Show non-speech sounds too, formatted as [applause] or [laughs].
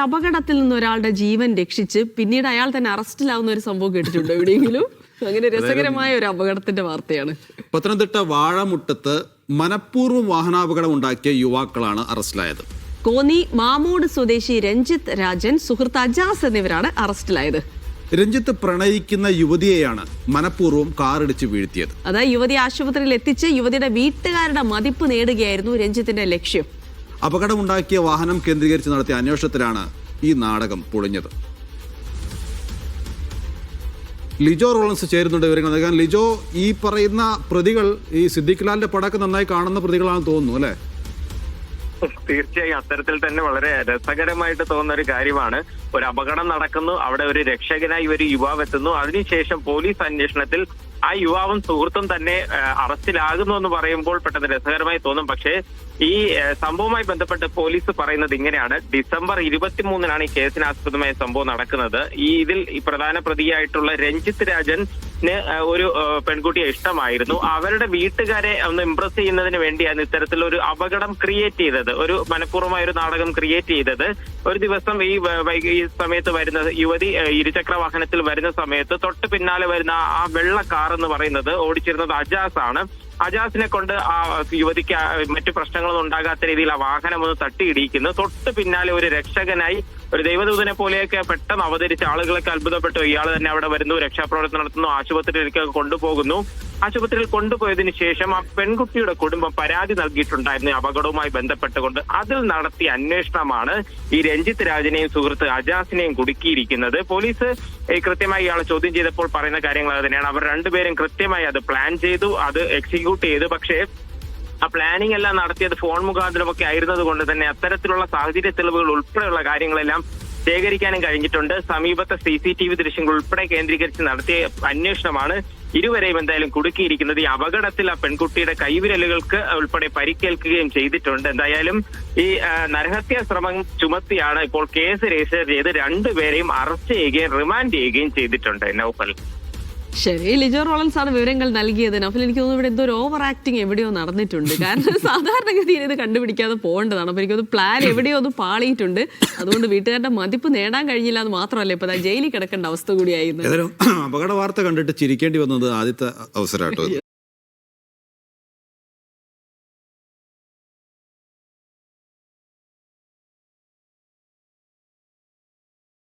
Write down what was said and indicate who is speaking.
Speaker 1: അപകടത്തിൽ നിന്ന് ഒരാളുടെ ജീവൻ രക്ഷിച്ച് പിന്നീട് അയാൾ തന്നെ അറസ്റ്റിലാവുന്ന ഒരു സംഭവം കേട്ടിട്ടുണ്ട് എവിടെയെങ്കിലും? അങ്ങനെ രസകരമായ ഒരു അപകടത്തിന്റെ വാർത്തയാണ്.
Speaker 2: പത്തനംതിട്ട വാഴമുട്ടത്ത് മനഃപൂർവം വാഹനാപകടം ഉണ്ടാക്കിയ യുവാക്കളാണ് അറസ്റ്റിലായത്.
Speaker 1: കോന്നി മാമൂട് സ്വദേശി രഞ്ജിത്ത് രാജൻ സുഹൃത്ത് അജാസ് എന്നിവരാണ് അറസ്റ്റിലായത്.
Speaker 2: രഞ്ജിത്ത് പ്രണയിക്കുന്ന യുവതിയെയാണ് മനഃപൂർവം കാറിടിച്ച് വീഴ്ത്തിയത്.
Speaker 1: അതായത് യുവതി ആശുപത്രിയിൽ എത്തിച്ച് യുവതിയുടെ വീട്ടുകാരുടെ മതിപ്പ് നേടുകയായിരുന്നു രഞ്ജിത്തിന്റെ ലക്ഷ്യം.
Speaker 2: അപകടമുണ്ടാക്കിയ വാഹനം കേന്ദ്രീകരിച്ച് നടത്തിയ അന്വേഷണത്തിലാണ് ഈ നാടകം പൊളിഞ്ഞത്. ലിജോ റോളൻസ് ചേരുന്നുണ്ട് വിവരങ്ങൾ നൽകാൻ. ലിജോ ഈ പറയുന്ന പ്രതികൾ ഈ സിദ്ദിഖ്ലാലിന്റെ പടക്കം നന്നായി കാണുന്ന പ്രതികളാണെന്ന് തോന്നുന്നു അല്ലേ?
Speaker 3: തീർച്ചയായും അത്തരത്തിൽ തന്നെ വളരെ രസകരമായിട്ട് തോന്നുന്ന ഒരു കാര്യമാണ്. ഒരു അപകടം നടക്കുന്നു അവിടെ ഒരു രക്ഷകനായി ഒരു യുവാവ് എത്തുന്നു. അതിനുശേഷം പോലീസ് അന്വേഷണത്തിൽ ആ യുവാവും സുഹൃത്തും തന്നെ അറസ്റ്റിലാകുന്നു എന്ന് പറയുമ്പോൾ പെട്ടെന്ന് രസകരമായി തോന്നും. പക്ഷേ ഈ സംഭവവുമായി ബന്ധപ്പെട്ട് പോലീസ് പറയുന്നത് ഇങ്ങനെയാണ്. ഡിസംബർ ഇരുപത്തിമൂന്നിനാണ് ഈ കേസിന് ആസ്പദമായ സംഭവം നടക്കുന്നത്. ഈ ഇതിൽ പ്രധാന പ്രതിയായിട്ടുള്ള രഞ്ജിത്ത് രാജന് ആ, ഒരു പെൺകുട്ടിയെ ഇഷ്ടമായിരുന്നു. അവരുടെ വീട്ടുകാരെ ഒന്ന് ഇംപ്രസ് ചെയ്യുന്നതിന് വേണ്ടിയാണ് ഇത്തരത്തിലൊരു അപകടം ക്രിയേറ്റ് ചെയ്തത്. ഒരു മനഃപൂർവമായ ഒരു നാടകം ക്രിയേറ്റ് ചെയ്തത്. ഒരു ദിവസം ഈ ഈ സമയത്ത് വരുന്ന യുവതി ഇരുചക്ര വാഹനത്തിൽ വരുന്ന സമയത്ത് തൊട്ട് പിന്നാലെ വരുന്ന ആ വെള്ള കാർ എന്ന് പറയുന്നത് ഓടിച്ചിരുന്നത് അജാസ് ആണ് അജാസിനെ കൊണ്ട് ആ യുവതിക്ക് മറ്റു പ്രശ്നങ്ങളൊന്നും ഉണ്ടാകാത്ത രീതിയിൽ ആ വാഹനം ഒന്ന് തട്ടിയിടിക്കുന്നു തൊട്ട് പിന്നാലെ ഒരു രക്ഷകനായി ഒരു ദൈവദൂതനെ പോലെയൊക്കെ പെട്ടെന്ന് അവതരിച്ച ആളുകളൊക്കെ അത്ഭുതപ്പെട്ടു. ഇയാൾ തന്നെ അവിടെ വരുന്നു രക്ഷാപ്രവർത്തനം നടത്തുന്നു ആശുപത്രിയിലേക്ക് കൊണ്ടുപോകുന്നു. ആശുപത്രിയിൽ കൊണ്ടുപോയതിനു ശേഷം ആ പെൺകുട്ടിയുടെ കുടുംബം പരാതി നൽകിയിട്ടുണ്ടായിരുന്നു അപകടവുമായി ബന്ധപ്പെട്ടുകൊണ്ട്. അതിൽ നടത്തിയ അന്വേഷണമാണ് ഈ രഞ്ജിത്ത് രാജിനെയും സുഹൃത്ത് അജാസിനെയും കുടുക്കിയിരിക്കുന്നത്. പോലീസ് കൃത്യമായി ഇയാളെ ചോദ്യം ചെയ്തപ്പോൾ പറയുന്ന കാര്യങ്ങൾ തന്നെയാണ്. അവർ രണ്ടുപേരും കൃത്യമായി അത് പ്ലാൻ ചെയ്തു അത് എക്സിക്യൂട്ട് ചെയ്തു. പക്ഷേ ആ പ്ലാനിംഗ് എല്ലാം നടത്തിയത് ഫോൺ മുഖാന്തരമൊക്കെ ആയിരുന്നത് കൊണ്ട് തന്നെ അത്തരത്തിലുള്ള സാഹചര്യ തെളിവുകൾ ഉൾപ്പെടെയുള്ള കാര്യങ്ങളെല്ലാം ശേഖരിക്കാനും കഴിഞ്ഞിട്ടുണ്ട്. സമീപത്തെ സി സി ടി വി ദൃശ്യങ്ങൾ ഉൾപ്പെടെ കേന്ദ്രീകരിച്ച് നടത്തിയ അന്വേഷണമാണ് ഇരുവരെയും എന്തായാലും കുടുക്കിയിരിക്കുന്നത്. ഈ അപകടത്തിൽ ആ പെൺകുട്ടിയുടെ കൈവിരലുകൾക്ക് ഉൾപ്പെടെ പരിക്കേൽക്കുകയും ചെയ്തിട്ടുണ്ട്. എന്തായാലും ഈ നരഹത്യാ ശ്രമം ചുമത്തിയാണ് ഇപ്പോൾ കേസ് രജിസ്റ്റർ ചെയ്ത് രണ്ടുപേരെയും അറസ്റ്റ് ചെയ്യുകയും റിമാൻഡ് ചെയ്യുകയും ചെയ്തിട്ടുണ്ട്. നൗഫൽ.
Speaker 1: ശരി ലിജോ റോളൻസ് ആണ് വിവരങ്ങൾ നൽകിയത്. നഫിൽ എനിക്ക് തോന്നുന്നു ഇവിടെ എന്തോ ഓവർ ആക്ടിങ് എവിടെയോ നടന്നിട്ടുണ്ട്. കാരണം [laughs] സാധാരണഗതിയിൽ ഇത് കണ്ടുപിടിക്കാതെ പോകേണ്ടതാണ്. അപ്പോൾ എനിക്കൊന്ന് പ്ലാൻ എവിടെയോ ഒന്ന് പാളിയിട്ടുണ്ട്. അതുകൊണ്ട് വീട്ടുകാരുടെ മതിപ്പ് നേടാൻ കഴിഞ്ഞില്ല എന്ന് മാത്രമല്ല ഇപ്പൊ ദാ ജയിലിൽ കിടക്കേണ്ട അവസ്ഥ കൂടിയായിരുന്നു. [clears throat]
Speaker 2: അപകട വാർത്ത കണ്ടിട്ട് ചിരിക്കേണ്ടി വന്നത് ആദ്യത്തെ അവസരമാട്ടോ